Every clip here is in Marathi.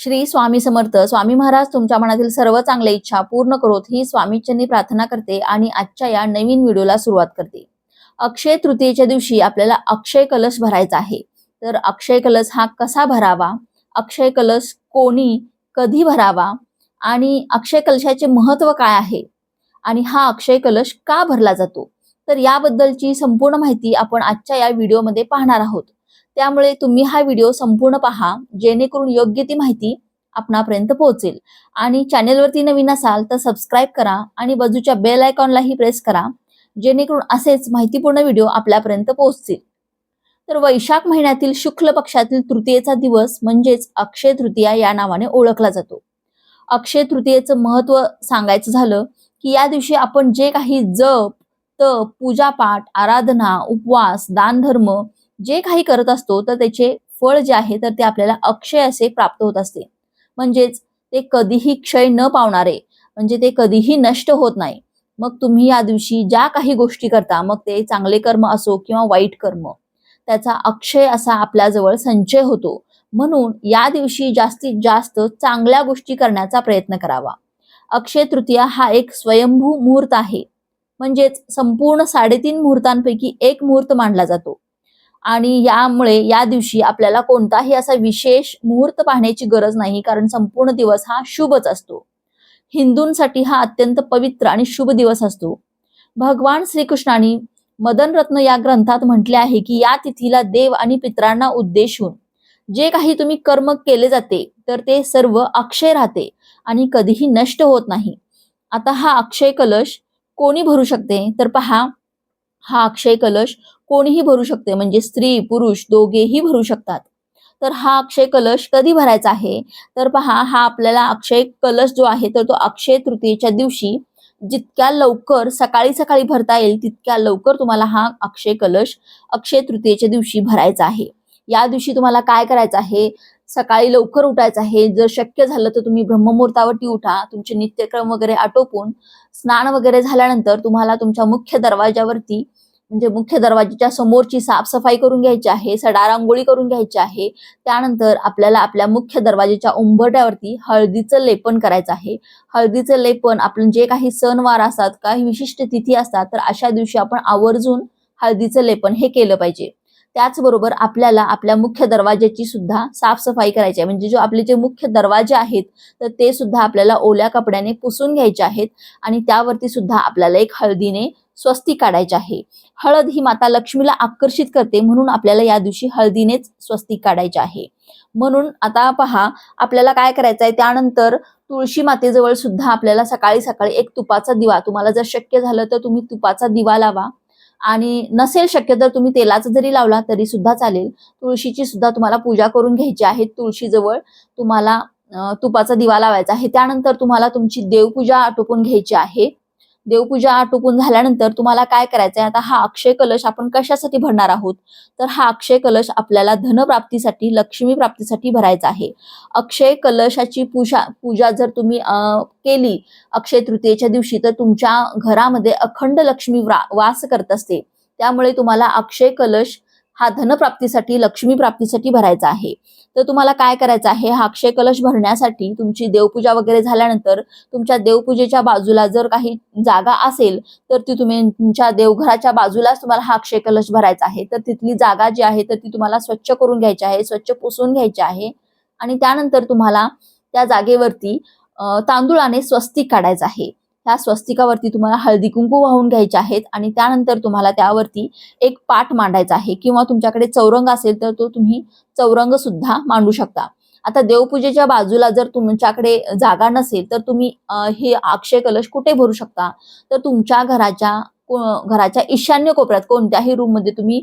श्री स्वामी समर्थ. स्वामी महाराज तुमच्या मनातील सर्व चांगल्या इच्छा पूर्ण करोत. ही स्वामीच्यांनी प्रार्थना करते आणि आजच्या या नवीन व्हिडिओला सुरुवात करते. अक्षय तृतीयेच्या दिवशी आपल्याला अक्षय कलश भरायचा आहे. तर अक्षय कलश हा कसा भरावा? अक्षय कलश कोणी कधी भरावा? आणि अक्षय कलशाचे महत्त्व काय आहे? आणि हा अक्षय कलश का भरला जातो? तर याबद्दलची संपूर्ण माहिती आपण आजच्या या व्हिडिओमध्ये पाहणार आहोत. त्यामुळे तुम्ही हा व्हिडिओ संपूर्ण पहा जेणेकरून योग्य ती माहिती आपणापर्यंत पोहोचेल. आणि चॅनेलवरती नवीन असाल तर सबस्क्राईब करा आणि बाजूच्या बेल आयकॉनलाही प्रेस करा जेणेकरून असेच माहितीपूर्ण व्हिडिओ आपल्यापर्यंत पोहोचतील. तर वैशाख महिन्यातील शुक्ल पक्षातील तृतीयेचा दिवस म्हणजेच अक्षय तृतीया या नावाने ओळखला जातो. अक्षय तृतीयेचं महत्त्व सांगायचं झालं की या दिवशी आपण जे काही जप तप पूजापाठ आराधना उपवास दानधर्म जे काही करत असतो तर त्याचे फळ जे आहे तर ते आपल्याला अक्षय असे प्राप्त होत असते. म्हणजेच ते कधीही क्षय न पावणारे म्हणजे ते कधीही नष्ट होत नाही. मग तुम्ही या दिवशी ज्या काही गोष्टी करता मग ते चांगले कर्म असो किंवा वाईट कर्म त्याचा अक्षय असा आपल्याजवळ संचय होतो. म्हणून या दिवशी जास्तीत जास्त चांगल्या गोष्टी करण्याचा प्रयत्न करावा. अक्षय तृतीया हा एक स्वयंभू मुहूर्त आहे. म्हणजेच संपूर्ण साडेतीन मुहूर्तांपैकी एक मुहूर्त मानला जातो. आणि यामुळे या दिवशी आपल्याला कोणताही असा विशेष मुहूर्त पाहण्याची गरज नाही कारण संपूर्ण दिवस हा शुभच असतो. हिंदूंसाठी हा अत्यंत पवित्र आणि शुभ दिवस असतो. भगवान श्रीकृष्णाने मदन रत्न या ग्रंथात म्हटले आहे की या तिथीला देव आणि पितरांना उद्देशून जे काही तुम्ही कर्म केले जाते तर ते सर्व अक्षय राहते आणि कधीही नष्ट होत नाही. आता हा अक्षय कलश कोणी भरू शकते? तर पहा हा अक्षय कलश कोणीही भरू शकते. म्हणजे स्त्री पुरुष दोघेही भरू शकतात. तर हा अक्षय कलश कधी भरायचा आहे? तर पहा हा आपल्याला अक्षय कलश जो आहे तर तो अक्षय तृतीयेच्या दिवशी जितक्या लवकर सकाळी सकाळी भरता येईल तितक्या लवकर तुम्हाला हा अक्षय कलश अक्षय तृतीयेच्या दिवशी भरायचा आहे. या दिवशी तुम्हाला काय करायचं आहे? सकाळी लवकर उठायचं आहे. जर शक्य झालं तर तुम्ही ब्रह्ममुहूर्तावरती उठा. तुमचे नित्यक्रम वगैरे आटोपून स्नान वगैरे झाल्यानंतर तुम्हाला तुमच्या मुख्य दरवाजावरती म्हणजे मुख्य दरवाजाच्या समोरची साफसफाई करून घ्यायची आहे सडा रांगोळी करून घ्यायची आहे. त्यानंतर आपल्याला आपल्या मुख्य दरवाजाच्या उंबरट्यावरती हळदीचं लेपन करायचं आहे. हळदीचं लेपन आपण जे काही सणवार असतात काही विशिष्ट तिथी असतात तर अशा दिवशी आपण आवर्जून हळदीचं लेपन हे केलं पाहिजे. त्याचबरोबर आपल्याला आपल्या मुख्य दरवाजाची सुद्धा साफसफाई करायची आहे. म्हणजे जो आपले जे मुख्य दरवाजे आहेत तर ते सुद्धा आपल्याला ओल्या कपड्याने पुसून घ्यायचे आहेत आणि त्यावरती सुद्धा आपल्याला एक हळदीने स्वस्ती काढायची आहे. हळद ही माता लक्ष्मीला आकर्षित करते म्हणून आपल्याला या दिवशी हळदीनेच स्वस्तिक काढायचे आहे. म्हणून आता पहा आपल्याला काय करायचं आहे? त्यानंतर तुळशी मातेजवळ सुद्धा आपल्याला सकाळी सकाळी एक तुपाचा दिवा तुम्हाला जर शक्य झालं तर तुम्ही तुपाचा दिवा लावा. आणि नसेल शक्य तर तुम्ही तेलाचा जरी लावला तरी सुद्धा चालेल. तुळशीची सुद्धा तुम्हाला पूजा करून घ्यायची आहे तुळशीजवळ. तुम्हाला तुपाचा दिवा लावायचा आहे. त्यानंतर तुम्हाला तुमची देवपूजा आटोपून घ्यायची आहे. देवपूजा आटोपून झाल्यानंतर तुम्हाला काय करायचंय? आता हा अक्षय कलश आपण कशासाठी भरणार आहोत? तर हा अक्षय कलश आपल्याला धनप्राप्तीसाठी लक्ष्मी प्राप्तीसाठी भरायचा आहे. अक्षय कलशाची पूजा पूजा जर तुम्ही केली अक्षय तृतीयेच्या दिवशी तर तुमच्या घरामध्ये अखंड लक्ष्मी वास करत असते. त्यामुळे तुम्हाला अक्षय कलश हा धनप्राप्तीसाठी लक्ष्मी प्राप्तीसाठी भरायचा आहे. तर तुम्हाला काय करायचं आहे? हा अक्षय कलश भरण्यासाठी तुमची देवपूजा वगैरे झाल्यानंतर तुमच्या देवपूजेच्या बाजूला जर काही जागा असेल तर ती तुम्ही तुमच्या देवघराच्या बाजूलाच तुम्हाला हा अक्षय कलश भरायचा आहे. तर तिथली जागा जी आहे तर ती तुम्हाला स्वच्छ करून घ्यायची आहे स्वच्छ पुसून घ्यायची आहे. आणि त्यानंतर तुम्हाला त्या जागेवरती तांदुळाने स्वस्तिक काढायचं आहे. ह्या स्वस्तिकावरती तुम्हाला हळदी कुंकू वाहून घ्यायचे आहेत आणि त्यानंतर तुम्हाला त्यावरती एक पाठ मांडायचा आहे किंवा तुमच्याकडे चौरंग असेल तर तो तुम्ही चौरंग सुद्धा मांडू शकता. आता देवपूजेच्या बाजूला जर तुमच्याकडे जागा नसेल तर तुम्ही हे अक्षय कलश कुठे भरू शकता? तर तुमच्या घराच्या घराच्या ईशान्य कोपऱ्यात कोणत्याही रूममध्ये तुम्ही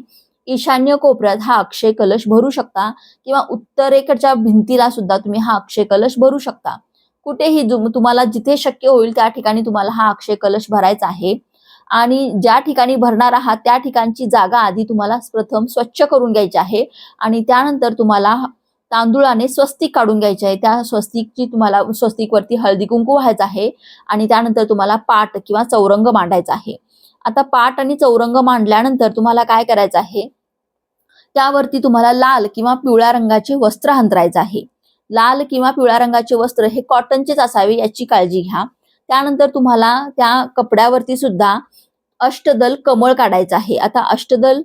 ईशान्य कोपऱ्यात हा अक्षय कलश भरू शकता किंवा उत्तरेकडच्या भिंतीला सुद्धा तुम्ही हा अक्षय कलश भरू शकता. कुठेही तुम्हाला जिथे शक्य होईल त्या ठिकाणी तुम्हाला हा अक्षय कलश भरायचा आहे. आणि ज्या ठिकाणी भरणार आहात त्या ठिकाणची जागा आधी तुम्हाला प्रथम स्वच्छ करून घ्यायची आहे. आणि त्यानंतर तुम्हाला तांदुळाने स्वस्तिक काढून घ्यायचे आहे. त्या स्वस्तिकची तुम्हाला स्वस्तिकवरती हळदी कुंकू व्हायचं आहे. आणि त्यानंतर तुम्हाला पाट किंवा चौरंग मांडायचा आहे. आता पाट आणि चौरंग मांडल्यानंतर तुम्हाला काय करायचं आहे? त्यावरती तुम्हाला लाल किंवा पिवळ्या रंगाचे वस्त्र अंतरायचं आहे. लाल किंवा पिवळ्या रंगाचे वस्त्र हे कॉटनचेच असावे याची काळजी घ्या. त्यानंतर तुम्हाला त्या कपड्यावरती सुद्धा अष्टदल कमळ काढायचं आहे. आता अष्टदल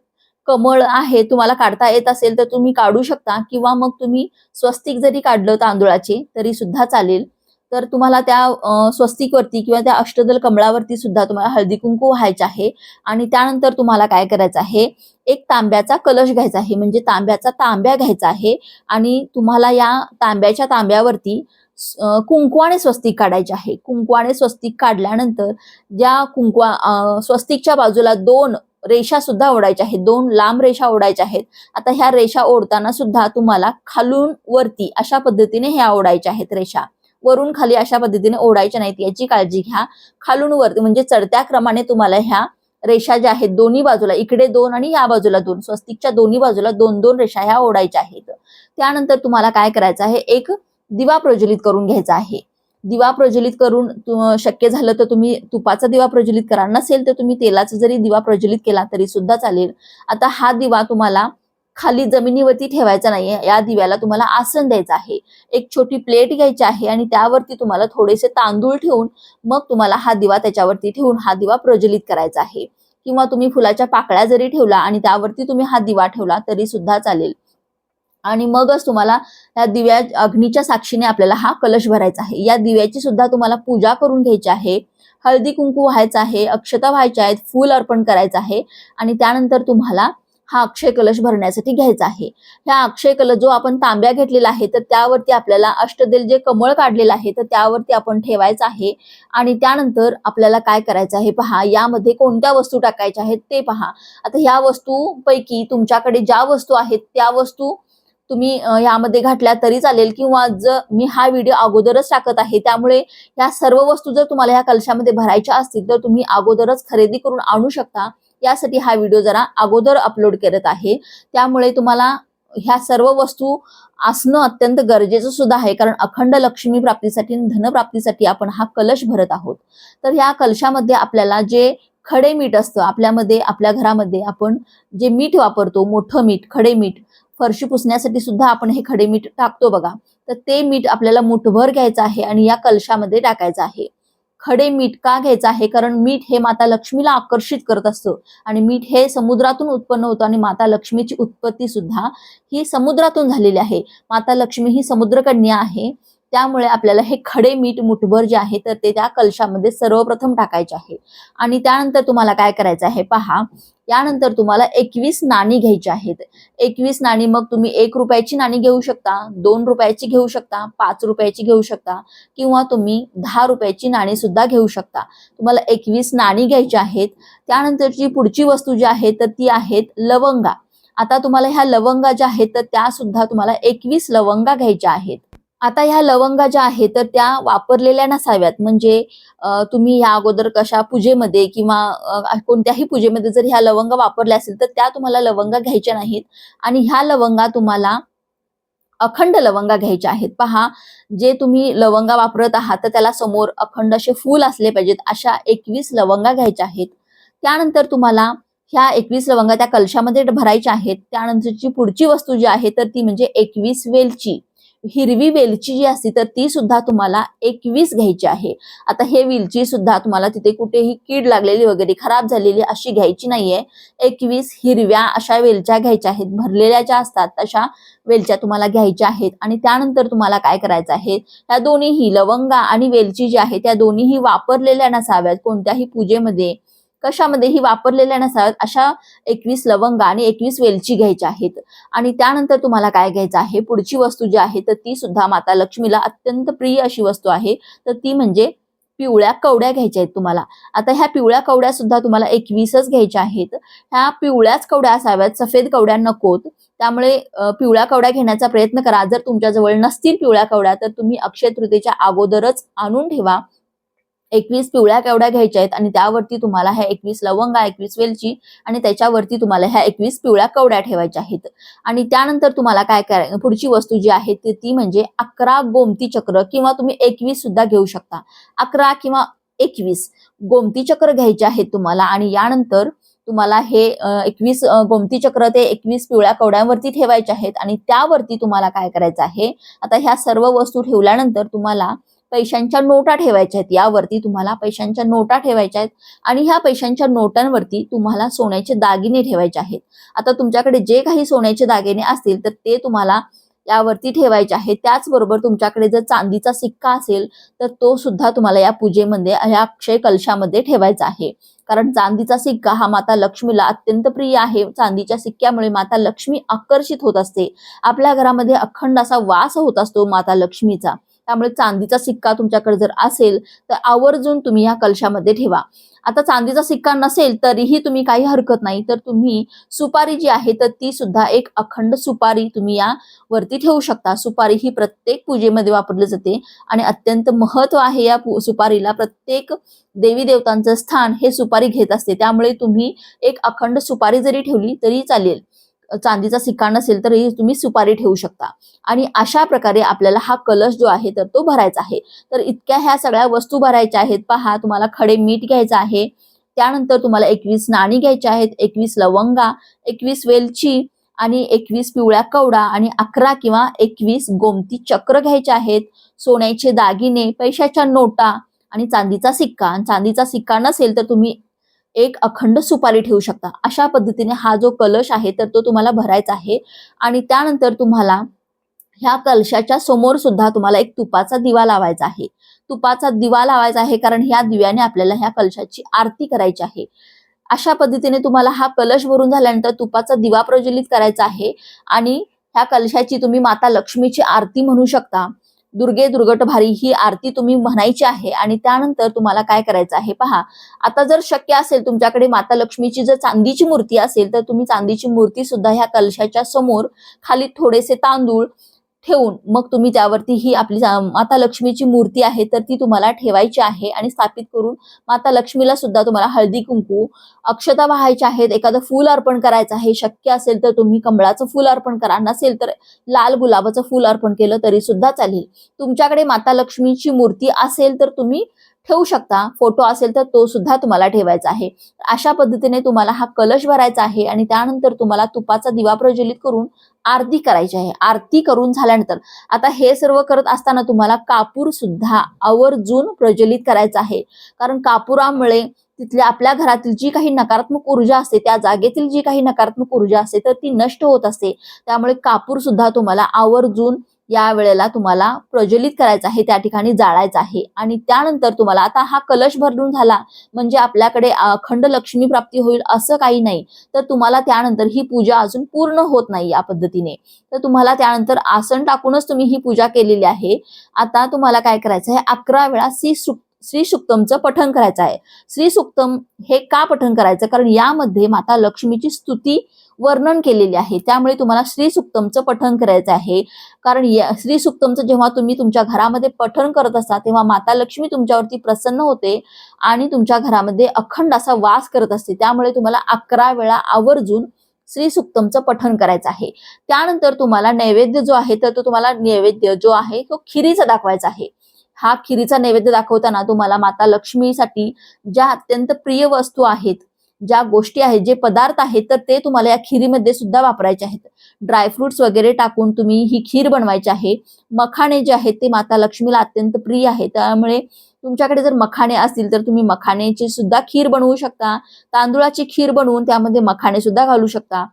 कमळ आहे तुम्हाला काढता येत असेल तर तुम्ही काढू शकता किंवा मग तुम्ही स्वस्तिक जरी काढलं तांदुळाचे तरी सुद्धा चालेल. तर तुम्हाला त्या स्वस्तिकवरती किंवा त्या अष्टदल कमळावरती सुद्धा तुम्हाला हळदी कुंकू व्हायचे आहे. आणि त्यानंतर तुम्हाला काय करायचं आहे? एक तांब्याचा कलश घ्यायचा आहे. म्हणजे तांब्याचा तांब्या घ्यायचा आहे. आणि तुम्हाला या तांब्याच्या तांब्यावरती कुंकू कुंकवाने स्वस्तिक काढायचे आहे. कुंकवाने स्वस्तिक काढल्यानंतर ज्या कुंकवा स्वस्तिकच्या बाजूला दोन रेषा सुद्धा ओढायच्या आहेत. दोन लांब रेषा ओढायच्या आहेत. आता ह्या रेषा ओढताना सुद्धा तुम्हाला खालून वरती अशा पद्धतीने ह्या ओढायच्या आहेत रेषा. वरून खाली अशा पद्धतीने ओढायच्या नाहीत. याची काळजी घ्या. खालून वरती म्हणजे चढत्या क्रमाने तुम्हाला ह्या रेषा ज्या आहेत दोन्ही बाजूला इकडे दोन आणि या बाजूला दोन स्वस्तिकच्या दोन्ही बाजूला दोन दोन रेषा ह्या ओढायच्या आहेत. त्यानंतर तुम्हाला काय करायचं आहे एक दिवा प्रज्वलित करून घ्यायचा आहे. दिवा प्रज्वलित करून शक्य झालं तर तुम्ही तुपाचा दिवा प्रज्वलित करा नसेल तर तुम्ही तेलाचा जरी दिवा प्रज्वलित केला तरी सुद्धा चालेल. आता हा दिवा तुम्हाला खाली जमिनीवरती ठेवायचा नाहीये. या दिव्याला तुम्हाला आसन द्यायचं आहे. एक छोटी प्लेट घ्यायची आहे आणि त्यावरती तुम्हाला थोडेसे तांदूळ ठेवून मग तुम्हाला हा दिवा त्याच्यावरती ठेवून हा दिवा प्रज्वलित करायचा आहे. किंवा तुम्ही फुलाच्या पाकळ्या जरी ठेवला आणि त्यावरती तुम्ही हा दिवा ठेवला तरी सुद्धा चालेल. आणि मगच तुम्हाला या दिव्या अग्नीच्या साक्षीने आपल्याला हा कलश भरायचा आहे. या दिव्याची सुद्धा तुम्हाला पूजा करून घ्यायची आहे. हळदी कुंकू व्हायचा आहे अक्षता व्हायच्या आहेत फूल अर्पण करायचं आहे. आणि त्यानंतर तुम्हाला हा अक्षय कलश भरण्यासाठी घ्यायचा आहे. ह्या अक्षय कलश जो आपण तांब्या घेतलेला आहे तर त्यावरती आपल्याला अष्टदेल जे कमळ काढलेलं आहे तर त्यावरती आपण ठेवायचं आहे. आणि त्यानंतर आपल्याला काय करायचं आहे पहा यामध्ये कोणत्या वस्तू टाकायच्या आहेत ते पहा. आता ह्या वस्तूपैकी तुमच्याकडे ज्या वस्तू आहेत त्या वस्तू तुम्ही यामध्ये घातल्या तरी चालेल किंवा जर मी हा व्हिडिओ अगोदरच टाकत आहे त्यामुळे या सर्व वस्तू जर तुम्हाला ह्या कलशामध्ये भरायच्या असतील तर तुम्ही अगोदरच खरेदी करून आणू शकता. यासाठी हा व्हिडिओ जरा अगोदर अपलोड करत आहे. त्यामुळे तुम्हाला ह्या सर्व वस्तू असणं अत्यंत गरजेचं सुद्धा आहे. कारण अखंड लक्ष्मी प्राप्तीसाठी आणि धनप्राप्तीसाठी आपण हा कलश भरत आहोत. तर ह्या कलशामध्ये आपल्याला जे खडे मीठ असतं आपल्यामध्ये आपल्या घरामध्ये आपण जे मीठ वापरतो मोठं मीठ खडे मीठ फरशी पुसण्यासाठी सुद्धा आपण हे खडे मीठ टाकतो बघा. तर ते मीठ आपल्याला मुठभर घ्यायचं आहे आणि या कलशामध्ये टाकायचं आहे. खडे मीठ का घ्यायचं आहे? कारण मीठ हे माता लक्ष्मीला आकर्षित करत असतं. आणि मीठ हे समुद्रातून उत्पन्न होतं आणि माता लक्ष्मीची उत्पत्ती सुद्धा ही समुद्रातून झालेली आहे. माता लक्ष्मी ही समुद्रकन्या आहे. त्यामुळे आपल्याला हे खडे मीठ मुठभर जे आहे तर ते त्या कलशामध्ये सर्वप्रथम टाकायचे आहे. आणि त्यानंतर तुम्हाला काय करायचं आहे पहा यानंतर तुम्हाला एकवीस नाणी घ्यायची आहेत. एकवीस नाणी मग तुम्ही एक रुपयाची नाणी घेऊ शकता दोन रुपयाची घेऊ शकता पाच रुपयाची घेऊ शकता किंवा तुम्ही दहा रुपयाची नाणी सुद्धा घेऊ शकता. तुम्हाला एकवीस नाणी घ्यायची आहेत. त्यानंतरची पुढची वस्तू जी आहे तर ती आहेत लवंगा. आता तुम्हाला ह्या लवंगा ज्या आहेत तर त्या सुद्धा तुम्हाला एकवीस लवंगा घ्यायच्या आहेत. आता ह्या लवंगा ज्या आहेत तर त्या वापरलेल्या नसाव्यात. म्हणजे तुम्ही ह्या अगोदर कशा पूजेमध्ये किंवा कोणत्याही पूजेमध्ये जर ह्या लवंगा वापरल्या असेल तर त्या तुम्हाला लवंगा घ्यायच्या नाहीत. आणि ह्या लवंगा तुम्हाला अखंड लवंगा घ्यायच्या आहेत. पहा जे तुम्ही लवंगा वापरत आहात तर त्याला समोर अखंड असे फूल असले पाहिजेत अशा एकवीस लवंगा घ्यायच्या आहेत. त्यानंतर तुम्हाला ह्या एकवीस लवंगा त्या कलशामध्ये भरायच्या आहेत. त्यानंतरची पुढची वस्तू जी आहे तर ती म्हणजे एकवीस वेलची. हिरवी वेलची जी असते तर ती सुद्धा तुम्हाला एकवीस घ्यायची आहे. आता हे वेलची सुद्धा तुम्हाला तिथे कुठेही कीड लागलेली वगैरे खराब झालेली अशी घ्यायची नाहीये. एकवीस हिरव्या अशा वेलच्या घ्यायच्या आहेत. भरलेल्या ज्या असतात तशा वेलच्या तुम्हाला घ्यायच्या आहेत. आणि त्यानंतर तुम्हाला काय करायचं आहे? या दोन्हीही लवंगा आणि वेलची जी आहे त्या दोन्हीही वापरलेल्या नसाव्यात कोणत्याही पूजेमध्ये. कशामध्येही वापरलेल्या नसाव्यात अशा एकवीस लवंगा आणि एकवीस वेलची घ्यायच्या आहेत. आणि त्यानंतर तुम्हाला काय घ्यायचं आहे? पुढची वस्तू जी आहे तर ती सुद्धा माता लक्ष्मीला अत्यंत प्रिय अशी वस्तू आहे. तर ती म्हणजे पिवळ्या कवड्या घ्यायच्या आहेत तुम्हाला. आता ह्या पिवळ्या कवड्या सुद्धा तुम्हाला एकवीसच घ्यायच्या आहेत. ह्या पिवळ्याच कवड्या असाव्यात सफेद कवड्या नकोत. त्यामुळे पिवळ्या कवड्या घेण्याचा प्रयत्न करा. जर तुमच्याजवळ नसतील पिवळ्या कवड्या तर तुम्ही अक्षय तृतीच्या अगोदरच आणून ठेवा. एकवीस पिवळ्या केवड्या घ्यायच्या आहेत आणि त्यावरती तुम्हाला ह्या एकवीस लवंगा एकवीस वेलची आणि त्याच्यावरती तुम्हाला ह्या एकवीस पिवळ्या कवड्या ठेवायच्या आहेत. आणि त्यानंतर तुम्हाला काय काय पुढची वस्तू जी आहे ती ती म्हणजे अकरा गोमती चक्र किंवा तुम्ही एकवीस सुद्धा घेऊ शकता. अकरा किंवा एकवीस गोमती चक्र घ्यायचे आहेत तुम्हाला आणि यानंतर तुम्हाला हे एकवीस गोमती चक्र ते एकवीस पिवळ्या कवड्यांवरती ठेवायचे आहेत आणि त्यावरती तुम्हाला काय करायचं आहे आता ह्या सर्व वस्तू ठेवल्यानंतर तुम्हाला पैशांच्या नोटा ठेवायच्या आहेत. यावरती तुम्हाला पैशांच्या नोटा ठेवायच्या आहेत आणि ह्या पैशांच्या नोटांवरती तुम्हाला सोन्याचे दागिने ठेवायचे आहेत. आता तुमच्याकडे जे काही सोन्याचे दागिने असतील तर ते तुम्हाला यावरती ठेवायचे आहे त्याचबरोबर तुमच्याकडे जर चांदीचा सिक्का असेल तर तो सुद्धा तुम्हाला या पूजेमध्ये या अक्षय कलशामध्ये ठेवायचा आहे. कारण चांदीचा सिक्का हा माता लक्ष्मीला अत्यंत प्रिय आहे. चांदीच्या सिक्क्यामुळे माता लक्ष्मी आकर्षित होत असते. आपल्या घरामध्ये अखंड असा वास होत असतो माता लक्ष्मीचा. त्यामुळे चांदीचा सिक्का तुमच्याकडे जर असेल तर आवर्जून तुम्ही या कलशामध्ये ठेवा. आता चांदीचा सिक्का नसेल तरीही तुम्ही काही हरकत नाही. तर तुम्ही सुपारी जी आहे तर ती सुद्धा एक अखंड सुपारी तुम्ही या वरती ठेवू शकता. सुपारी ही प्रत्येक पूजेमध्ये वापरली जाते. आणि अत्यंत महत्त्व आहे या सुपारीला प्रत्येक देवी देवतांचं स्थान हे सुपारी घेत असते. त्यामुळे तुम्ही एक अखंड सुपारी जरी ठेवली तरी चालेल. चांदीचा सिक्का नसेल तरी तुम्ही सुपारी ठेवू शकता. आणि अशा प्रकारे आपल्याला हा कलश जो आहे तर तो भरायचा आहे. तर इतक्या ह्या सगळ्या वस्तू भरायच्या आहेत. पहा तुम्हाला खडे मीठ घ्यायचं आहे. त्यानंतर तुम्हाला एकवीस नाणी घ्यायची आहेत. एकवीस लवंगा एकवीस वेलची आणि एकवीस पिवळ्या कवडा आणि अकरा किंवा एकवीस गोमती चक्र घ्यायचे आहेत. सोन्याचे दागिने पैशाच्या नोटा आणि चांदीचा सिक्का. आणि चांदीचा सिक्का नसेल तर तुम्ही एक अखंड सुपारी ठेवू शकता. अशा पद्धतीने हा जो कलश आहे तर तो तुम्हाला भरायचा आहे. आणि त्यानंतर तुम्हाला ह्या कलशाच्या समोर सुद्धा तुम्हाला एक तुपाचा दिवा लावायचा आहे. तुपाचा दिवा लावायचा आहे कारण ह्या दिव्याने आपल्याला ह्या कलशाची आरती करायची आहे. अशा पद्धतीने तुम्हाला हा कलश भरून झाल्यानंतर तुपाचा दिवा प्रज्वलित करायचा आहे. आणि ह्या कलशाची तुम्ही माता लक्ष्मीची आरती म्हणू शकता. दुर्गे दुर्गट भारी ही आरती तुम्ही म्हणायची आहे आणि त्यानंतर तुम्हाला काय करायचं आहे पहा. आता जर शक्य असेल तुमच्याकडे माता लक्ष्मीची जर चांदीची मूर्ती असेल तर तुम्ही चांदीची मूर्ती सुद्धा ह्या कलशाच्या समोर खाली थोडेसे तांदूळ ठेवून मग तुम्ही त्यावरती ही आपली माता लक्ष्मीची मूर्ती आहे तर ती तुम्हाला ठेवायची आहे आणि स्थापित करून माता लक्ष्मीला सुद्धा तुम्हाला हळदी कुंकू अक्षता वाहायच्या आहेत. एखादं फूल अर्पण करायचं आहे शक्य असेल तर तुम्ही कमळाचं फूल अर्पण करा. नसेल तर लाल गुलाबाचं फूल अर्पण केलं तरी सुद्धा चालेल. तुमच्याकडे माता लक्ष्मीची मूर्ती असेल तर तुम्ही ठेवू शकता. फोटो असेल तर तो सुद्धा तुम्हाला ठेवायचा आहे. अशा पद्धतीने तुम्हाला हा कलश भरायचा आहे आणि त्यानंतर तुम्हाला तुपाचा दिवा प्रज्वलित करून आरती करायची आहे. आरती करून झाल्यानंतर आता हे सर्व करत असताना तुम्हाला कापूर सुद्धा आवर्जून प्रज्वलित करायचा आहे. कारण कापुरामुळे तिथल्या आपल्या घरातील जी काही नकारात्मक ऊर्जा असते त्या जागेतील जी काही नकारात्मक ऊर्जा असते तर ती नष्ट होत असते. त्यामुळे कापूर सुद्धा तुम्हाला आवर्जून या वेळेला तुम्हाला प्रज्वलित करायचं आहे त्या ठिकाणी जाळायचं आहे. आणि त्यानंतर तुम्हाला आता हा कलश भरून झाला म्हणजे आपल्याकडे अखंड लक्ष्मी प्राप्ती होईल असं काही नाही. तर तुम्हाला त्यानंतर ही पूजा अजून पूर्ण होत नाही या पद्धतीने. तर तुम्हाला त्यानंतर आसन टाकूनच तुम्ही ही पूजा केलेली आहे. आता तुम्हाला काय करायचं आहे अकरा वेळा सी सुक्त श्री सुक्तमचं पठन करायचं आहे. श्री सुक्तम हे का पठन करायचं? कारण यामध्ये माता लक्ष्मीची स्तुती वर्णन केलेली आहे. त्यामुळे तुम्हाला श्री सुक्तमचं पठन करायचं आहे. कारण या श्री सुक्तमचं जेव्हा तुम्ही तुमच्या घरामध्ये पठन करत असता तेव्हा माता लक्ष्मी तुमच्यावरती प्रसन्न होते आणि तुमच्या घरामध्ये अखंड असा वास करत असते. त्यामुळे तुम्हाला अकरा वेळा आवर्जून श्री सुक्तमचं पठन करायचं आहे. त्यानंतर तुम्हाला नैवेद्य जो आहे तर तो तुम्हाला नैवेद्य जो आहे तो खिरीचा दाखवायचा आहे. हा खिरीचा नैवेद्य दाखवताना तुम्हाला माता लक्ष्मीसाठी ज्या अत्यंत प्रिय वस्तू आहेत ज्या गोष्टी आहेत जे पदार्थ आहेत तर ते तुम्हाला या खिरीमध्ये सुद्धा वापरायचे आहेत. ड्रायफ्रुट्स वगैरे टाकून तुम्ही ही खीर बनवायची आहे. मखाणे जे आहेत ते माता लक्ष्मीला अत्यंत प्रिय आहे. त्यामुळे तुमच्याकडे जर मखाणे असतील तर तुम्ही मखाण्याची सुद्धा खीर बनवू शकता. तांदुळाची खीर बनवून त्यामध्ये मखाणे सुद्धा घालू शकता.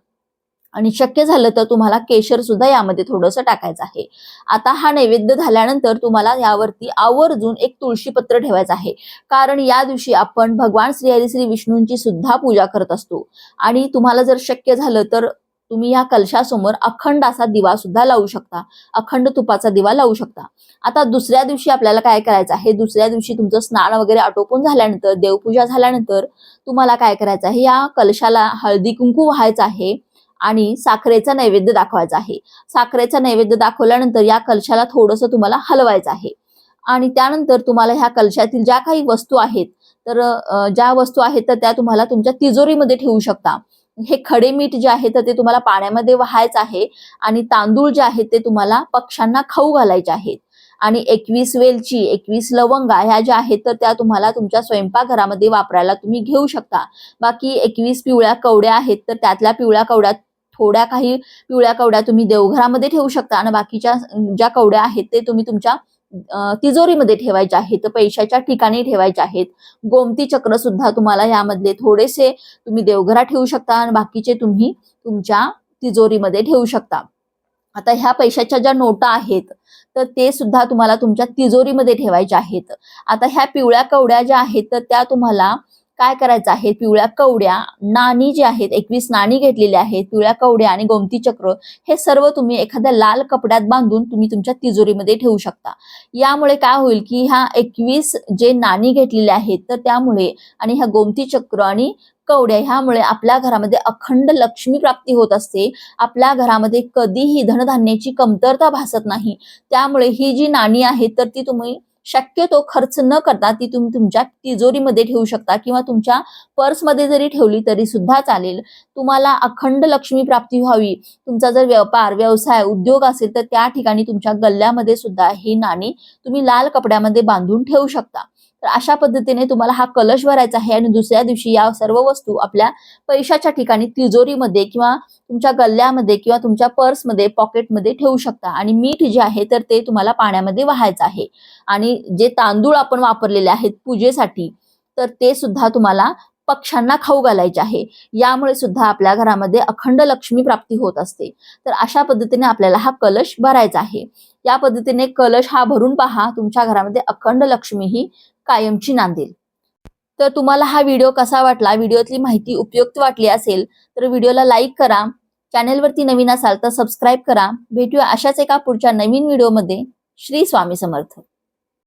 आणि शक्य झालं तर तुम्हाला केशर सुद्धा यामध्ये थोडंसं टाकायचं आहे. आता हा नैवेद्य झाल्यानंतर तुम्हाला यावरती आवर्जून एक तुळशीपत्र ठेवायचं आहे. कारण या दिवशी आपण भगवान श्री हरी श्री विष्णूंची सुद्धा पूजा करत असतो. आणि तुम्हाला जर शक्य झालं तर तुम्ही या कलशासमोर अखंड असा दिवा सुद्धा लावू शकता. अखंड तुपाचा दिवा लावू शकता. आता दुसऱ्या दिवशी आपल्याला काय करायचं आहे? दुसऱ्या दिवशी तुमचं स्नान वगैरे आटोपून झाल्यानंतर देवपूजा झाल्यानंतर तुम्हाला काय करायचं आहे? या कलशाला हळदी कुंकू व्हायचं आहे. आणि साखरेचा नैवेद्य दाखवायचा आहे. साखरेचा नैवेद्य दाखवल्यानंतर या कलशाला थोडंसं तुम्हाला हलवायचं आहे. आणि त्यानंतर तुम्हाला ह्या कलशातील ज्या काही वस्तू आहेत तर ज्या वस्तू आहेत तर त्या तुम्हाला तुमच्या तिजोरीमध्ये ठेवू शकता. हे खडे मीठ जे आहे तर ते तुम्हाला पाण्यामध्ये वाहायचं आहे आणि तांदूळ जे आहेत ते तुम्हाला पक्ष्यांना खाऊ घालायचे आहेत. आणि एकवीस वेलची एकवीस लवंगा ह्या ज्या आहेत तर त्या तुम्हाला तुमच्या स्वयंपाकघरामध्ये वापरायला तुम्ही घेऊ शकता. बाकी एकवीस पिवळ्या कवड्या आहेत तर त्यातल्या पिवळ्या कवड्यात थोड्या काही पिवळ्या कवड्या तुम्ही देवघरामध्ये ठेवू शकता आणि बाकीच्या ज्या कवड्या आहेत ते तुम्ही तुमच्या तिजोरीमध्ये ठेवायच्या आहेत पैशाच्या ठिकाणी ठेवायचे आहेत. गोमती चक्र सुद्धा तुम्हाला यामधले थोडेसे तुम्ही देवघरात ठेवू शकता आणि बाकीचे तुम्ही तुमच्या तिजोरीमध्ये ठेवू शकता. आता ह्या पैशाच्या ज्या नोटा आहेत तर ते सुद्धा तुम्हाला तुमच्या तिजोरीमध्ये ठेवायच्या आहेत. आता ह्या पिवळ्या कवड्या ज्या आहेत तर त्या तुम्हाला काय करायचं आहे? पिवळ्या कवड्या नाणी जी आहेत एकवीस नाणी घेतलेली आहेत पिवळ्या कवड्या आणि गोमती चक्र हे सर्व तुम्ही एखाद्या लाल कपड्यात बांधून तुम्ही तुमच्या तिजोरीमध्ये ठेवू शकता. यामुळे काय होईल की ह्या एकवीस जे नाणी घेतलेले आहेत तर त्यामुळे आणि ह्या गोमती चक्र आणि कवड्या ह्यामुळे आपल्या घरामध्ये अखंड लक्ष्मी प्राप्ती होत असते. आपल्या घरामध्ये कधीही धनधान्याची कमतरता भासत नाही. त्यामुळे ही जी नाणी आहेत तर ती तुम्ही शक्यतो खर्च न करता ती तुम्ही तुमच्या तिजोरीमध्ये ठेवू शकता किंवा तुमच्या पर्समध्ये जरी ठेवली तरी सुद्धा चालेल. तुम्हाला अखंड लक्ष्मी प्राप्ती व्हावी. तुमचा जर व्यापार व्यवसाय उद्योग असेल तर त्या ठिकाणी तुमच्या गल्ल्यामध्ये सुद्धा ही नाणी तुम्ही लाल कपड्यामध्ये बांधून ठेवू शकता. तर अशा पद्धतीने तुम्हाला हा कलश भरायचा आहे आणि दुसऱ्या दिवशी या सर्व वस्तू आपल्या पैशाच्या ठिकाणी तिजोरीमध्ये किंवा तुमच्या गल्ल्यामध्ये किंवा तुमच्या पर्समध्ये पॉकेटमध्ये ठेवू शकता. आणि मीठ जे आहे तर ते तुम्हाला पाण्यामध्ये वाहायचं आहे. आणि जे तांदूळ आपण वापरलेले आहेत पूजेसाठी तर ते सुद्धा तुम्हाला पक्ष्यांना खाऊ घालायचे आहे. यामुळे सुद्धा आपल्या घरामध्ये अखंड लक्ष्मी प्राप्ती होत असते. तर अशा पद्धतीने आपल्याला हा कलश भरायचा आहे. या पद्धतीने कलश हा भरून पहा. तुमच्या घरामध्ये अखंड लक्ष्मी ही कायमची नांदेल तर तुम्हाला हा व्हिडिओ कसा वाटला? व्हिडिओतली माहिती उपयुक्त वाटली असेल तर व्हिडिओला लाईक करा. चॅनेलवरती नवीन असाल तर सबस्क्राईब करा. भेटूया अशाच एका पुढच्या नवीन व्हिडिओमध्ये. श्री स्वामी समर्थ.